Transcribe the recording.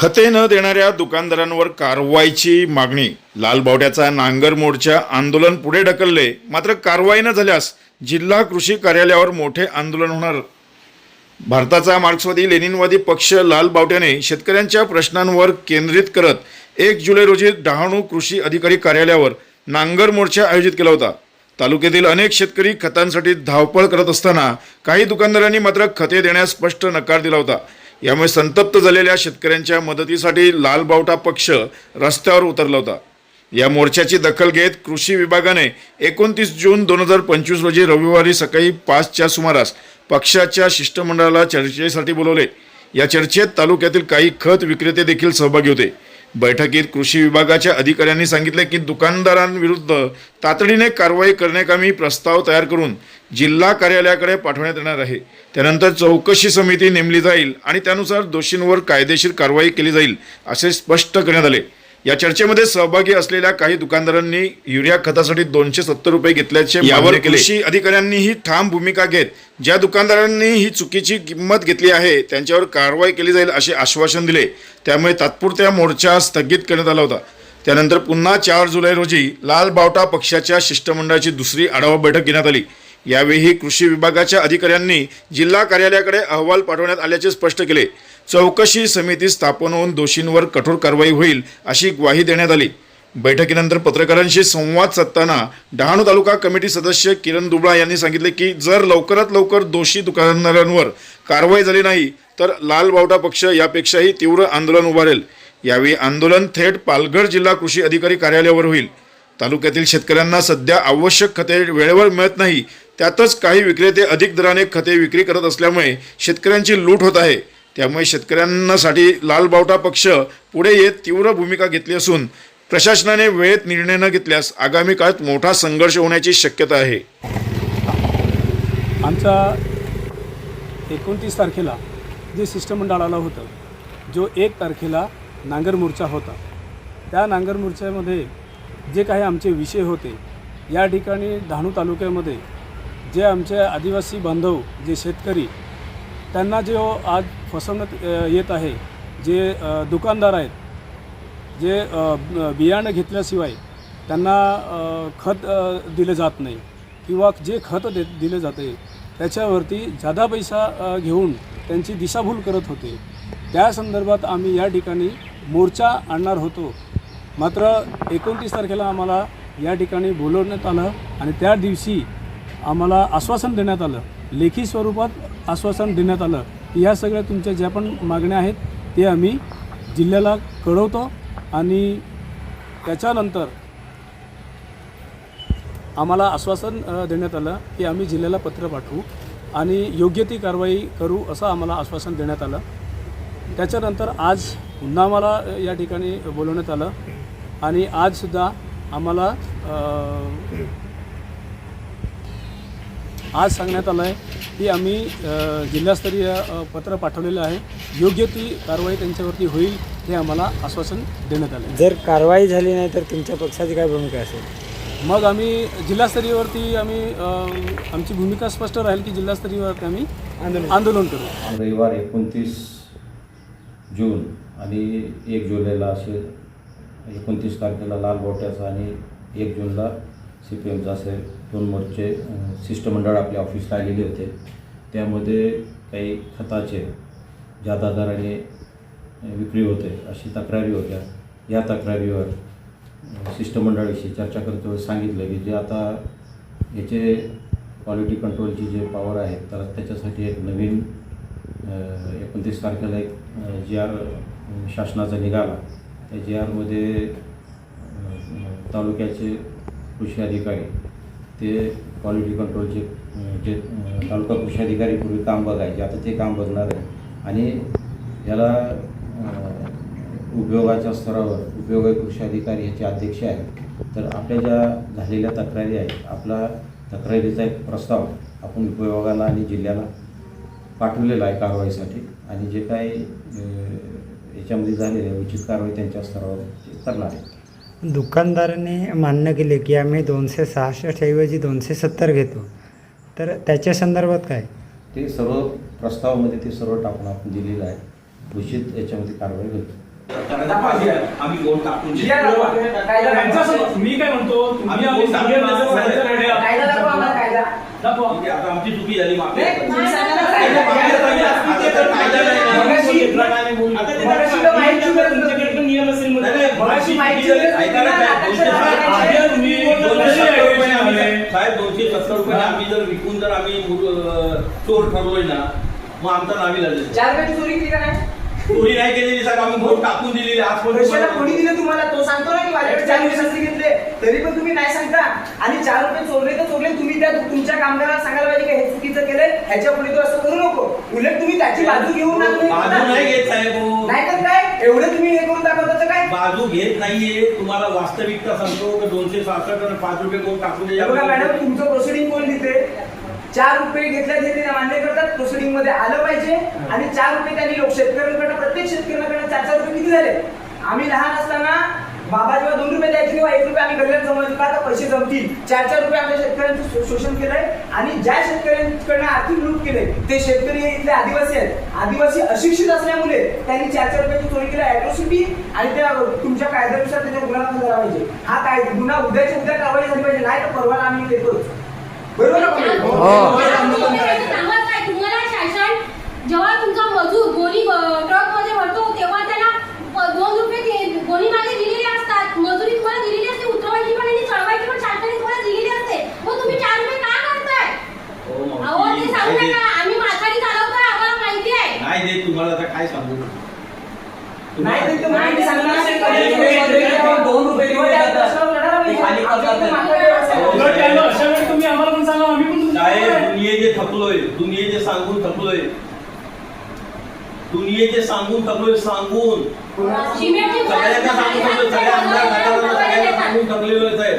खते न देणाऱ्या दुकानदारांवर कारवाईची मागणी. लालबावड्याचा नांगर मोर्चा आंदोलन पुढे ढकलले. मात्र कारवाई न झाल्यास जिल्हा कृषी कार्यालयावर मोठे आंदोलन होणार. भारताचा मार्क्सवादी लेनिनवादी पक्ष लाल बावट्याने शेतकऱ्यांच्या प्रश्नांवर केंद्रित करत एक जुलै रोजी डहाणू कृषी अधिकारी कार्यालयावर नांगर मोर्चा आयोजित केला होता. तालुक्यातील अनेक शेतकरी खतांसाठी धावपळ करत असताना काही दुकानदारांनी मात्र खते देण्यास स्पष्ट नकार दिला होता. यामुळे संतप्त झालेल्या शेतकऱ्यांच्या मदतीसाठी लालबावटा पक्ष रस्त्यावर उतरला होता. या मोर्चाची दखल घेत कृषी विभागाने एकोणतीस जून दोन हजार पंचवीस रोजी रविवारी सकाळी पाचच्या सुमारास पक्षाच्या शिष्टमंडळाला चर्चेसाठी बोलवले. या चर्चेत तालुक्यातील काही खत विक्रेते देखील सहभागी होते. बैठकीत कृषी विभागाच्या अधिकाऱ्यांनी सांगितले की दुकानदारांविरुद्ध तातडीने कारवाई करण्याकामी प्रस्ताव तयार करून जिल्हा कार्यालयाकडे पाठवण्यात येणार आहे. त्यानंतर चौकशी समिती नेमली जाईल आणि त्यानुसार दोषींवर कायदेशीर कारवाई केली जाईल असे स्पष्ट करण्यात आले. या चर्चेमध्ये सहभागी असलेल्या काही दुकानदारांनी युरिया खतासाठी दोनशे सत्तर रुपये घेतल्याचे यावर कृषी अधिकाऱ्यांनीही ठाम भूमिका घेत ज्या दुकानदारांनी ही चुकीची किंमत घेतली आहे त्यांच्यावर कारवाई केली जाईल असे आश्वासन दिले. त्यामुळे तात्पुरत्या मोर्चा स्थगित करण्यात आला होता. त्यानंतर पुन्हा चार जुलै रोजी लाल बावटा पक्षाच्या शिष्टमंडळाची दुसरी आढावा बैठक घेण्यात आली. यावेळी कृषी विभागाच्या अधिकाऱ्यांनी जिल्हा कार्यालयाकडे अहवाल पाठवण्यात आल्याचे स्पष्ट केले. चौकशी समिती स्थापन होऊन दोषींवर कठोर कारवाई होईल अशी ग्वाही देण्यात आली. बैठकीनंतर पत्रकारांशी संवाद साधताना डहाणू तालुका कमिटी सदस्य किरण दुबळा यांनी सांगितले की जर लवकरात लवकर दोषी दुकानदारांवर कारवाई झाली नाही तर लाल बावटा पक्ष यापेक्षाही तीव्र आंदोलन उभारेल. यावेळी आंदोलन थेट पालघर जिल्हा कृषी अधिकारी कार्यालयावर होईल. तालुक्यातील शेतकऱ्यांना सध्या आवश्यक खते वेळेवर मिळत नाही त्यातच काही विक्रेते अधिक दराने खते विक्री करत असल्यामुळे शेतकऱ्यांची लूट होत आहे. त्यामुळे शेतकऱ्यांसाठी लालबावटा पक्ष पुढे येत तीव्र भूमिका घेतली असून प्रशासनाने वेळेत निर्णय न घेतल्यास आगामी काळात मोठा संघर्ष होण्याची शक्यता आहे. आमचा एकोणतीस तारखेला जे शिष्टमंडळाला होतं जो एक तारखेला नांगर मोर्चा होता त्या नांगर मोर्चामध्ये जे काही आमचे विषय होते या ठिकाणी डहाणू तालुक्यामध्ये जे आमचे आदिवासी बांधव जे शेतकरी त्यांना जो आज फसवण्यात येत आहे. जे दुकानदार आहेत जे बियाणं घेतल्याशिवाय त्यांना खत दिलं जात नाही किंवा जे खत दे दिलं जाते त्याच्यावरती जादा पैसा घेऊन त्यांची दिशाभूल करत होते. त्या संदर्भात आम्ही या ठिकाणी मोर्चा आणणार होतो. मात्र एकोणतीस तारखेला आम्हाला या ठिकाणी बोलवण्यात आलं आणि त्या दिवशी आम्हाला आश्वासन देण्यात आलं. लेखी स्वरूपात आश्वासन देण्यात आलं. या सगळ्या तुमच्या ज्या पण मागण्या आहेत ते आम्ही जिल्ह्याला कळवतो आणि त्याच्यानंतर आम्हाला आश्वासन देण्यात आलं की आम्ही जिल्ह्याला पत्र पाठवू आणि योग्य ती कारवाई करू असं आम्हाला आश्वासन देण्यात आलं. त्याच्यानंतर आज पुन्हा आम्हाला या ठिकाणी बोलवण्यात आलं आणि आजसुद्धा आम्हाला आज सांगण्यात आलं आहे की आम्ही जिल्हास्तरीय पत्र पाठवलेलं आहे. योग्य ती कारवाई त्यांच्यावरती होईल हे आम्हाला आश्वासन देण्यात आलं आहे. जर कारवाई झाली नाही तर तुमच्या पक्षाची काय भूमिका असेल? मग आम्ही जिल्हास्तरीयवरती आम्ही आमची भूमिका स्पष्ट राहील की जिल्हास्तरीयवरती आम्ही आंदोलन आंदोलन करू. रविवार एकोणतीस जून आणि एक जुलैला असे एकोणतीस तारखेला लाल बोट्याचा आणि एक जूनला सी पी एमचा असे दोन मोर्चे शिष्टमंडळ आपल्या ऑफिसला आलेले होते. त्यामध्ये काही खताचे जादा दराने विक्री होते अशी तक्रारी होत्या. या तक्रारीवर शिष्टमंडळाविषयी शिष्टमंडळाशी चर्चा करतो सांगितलं की जे आता याचे क्वालिटी कंट्रोलची जे पॉवर आहे तर त्याच्यासाठी एक नवीन एकोणतीस तारखेला एक जी आर शासनाचा निघाला. त्या जी आरमध्ये तालुक्याचे कृषी अधिकारी ते क्वालिटी कंट्रोलचे जे तालुका कृषी अधिकारी पूर्वी काम बघायचे आता ते काम बघणार आहे. आणि याला उपयोगाच्या स्तरावर उपयोग कृषी अधिकारी ह्याचे अध्यक्ष आहेत. तर आपल्या ज्या झालेल्या तक्रारी आहेत आपला तक्रारीचा एक प्रस्ताव आपण उपयोगाला आणि जिल्ह्याला पाठवलेला आहे कारवाईसाठी. आणि जे काही याच्यामध्ये झालेले आहे, उचित कारवाई त्यांच्या स्तरावर करणार आहे. दुकानदाराने मान्य केले की आम्ही दोनशे सहासष्ट ऐवजी दोनशे सत्तर घेतो. तर त्याच्या संदर्भात काय? ते सर्व प्रस्तावामध्ये ते सर्व टाकून आपण दिलेलं आहे. उचित याच्यामध्ये कारवाई असं- मी काय म्हणतो? तुम्ही आम्ही आम्ही कोण सांगितलं सांगितलं तसं नाही. सांगितलं नाही. कायदा दाखवा आम्हाला कायदा दाखवा. ठीक आहे, आता आमची चुकी झाली माफी नाही, आहे. तुम्ही सांगा ना कायदा- कायदा. कायदा- कायदा- कायदा- कायदा नाही ना. मगाशी- आता ते मगाशी तर माहिती गरज नव्हती. नाही, नाही, मगाशी माहिती चुकी झाली. गरज ऐका ना, नव्हती ना, साहेब, दोनशे आता साठ- आधी आधी तुम्ही दोनशे सत्तर रुपये आम्ही झाले. सत्तर रुपये आम्ही जर विकून जर आम्ही चोर ठरलोय ना मग आमचा नावी लागेल. चार रुपयाची चोरी केली का नाही? चोरी नाही केलेली साहेब आम्ही वोट टाकून दिलेली पैशाला कोणी दिले तुम्हाला? तो सांगतो ना की माझ्याकडे चार रुपये घेतले. तरी पण तुम्ही नाही सांगता. आणि चार रुपये चोरले तर चोरले. तुम्ही त्या तुमच्या कामगाराला सांगायला पाहिजे की हे चुकीचं केलंय. ह्याच्या पुढे तो असं करू नको. उलट तुम्ही त्याची बाजू घेऊन ना तुम्ही बाजू नाही घेत साहेब. नाही तर काय? एवढं तुम्ही हे करून बाजू घेत नाहीये. तुम्हाला वास्तविकता सांगतो की दोनशे सहासष्ट आणि पाच रुपये कोण टाकून दे बघा मॅडम तुमचं प्रोसिडिंग कोण लिहिते? चार रुपये घेतल्या ते मान्य करतात प्रोसिडिंगमध्ये आलं पाहिजे. आणि चार रुपये त्यांनी लोक शेतकऱ्यांकडे प्रत्येक शेतकऱ्यांकडे चार चार रुपये किती झाले? आम्ही लहान असताना बाबा जेव्हा दोन रुपये द्यायचे किंवा एक रुपये आम्ही गल्ल्यात जमवले पैसे जमतील. चार चार रुपये आमच्या शेतकऱ्यांचं शोषण केलंय आणि ज्या शेतकऱ्यांकडनं आर्थिक लूट केले ते शेतकरी हे इथले आदिवासी आहेत. आदिवासी अशिक्षित असल्यामुळे त्यांनी चार चार रुपयाची चोरी केली अॅट्रॉसिटी आणि त्या तुमच्या कायद्यानुसार त्याच्या गुन्हा दाखल झाला पाहिजे. हा काय गुन्हा उद्याच्या उद्या कारवाई झाली पाहिजे. नाही तर परवाला आम्ही देतोच बरोबर ना सांगत काय तुम्हाला शासन जेव्हा तुमचा मजूर गोणी ट्रक दुनिये जे थकलोय दुनिये सांगून थकलोय. दुनिये सांगून थकलोय सांगून. सगळ्यांना सांगून सगळ्या आमदार सगळ्यांना सांगून थकलेलो आहे साहेब.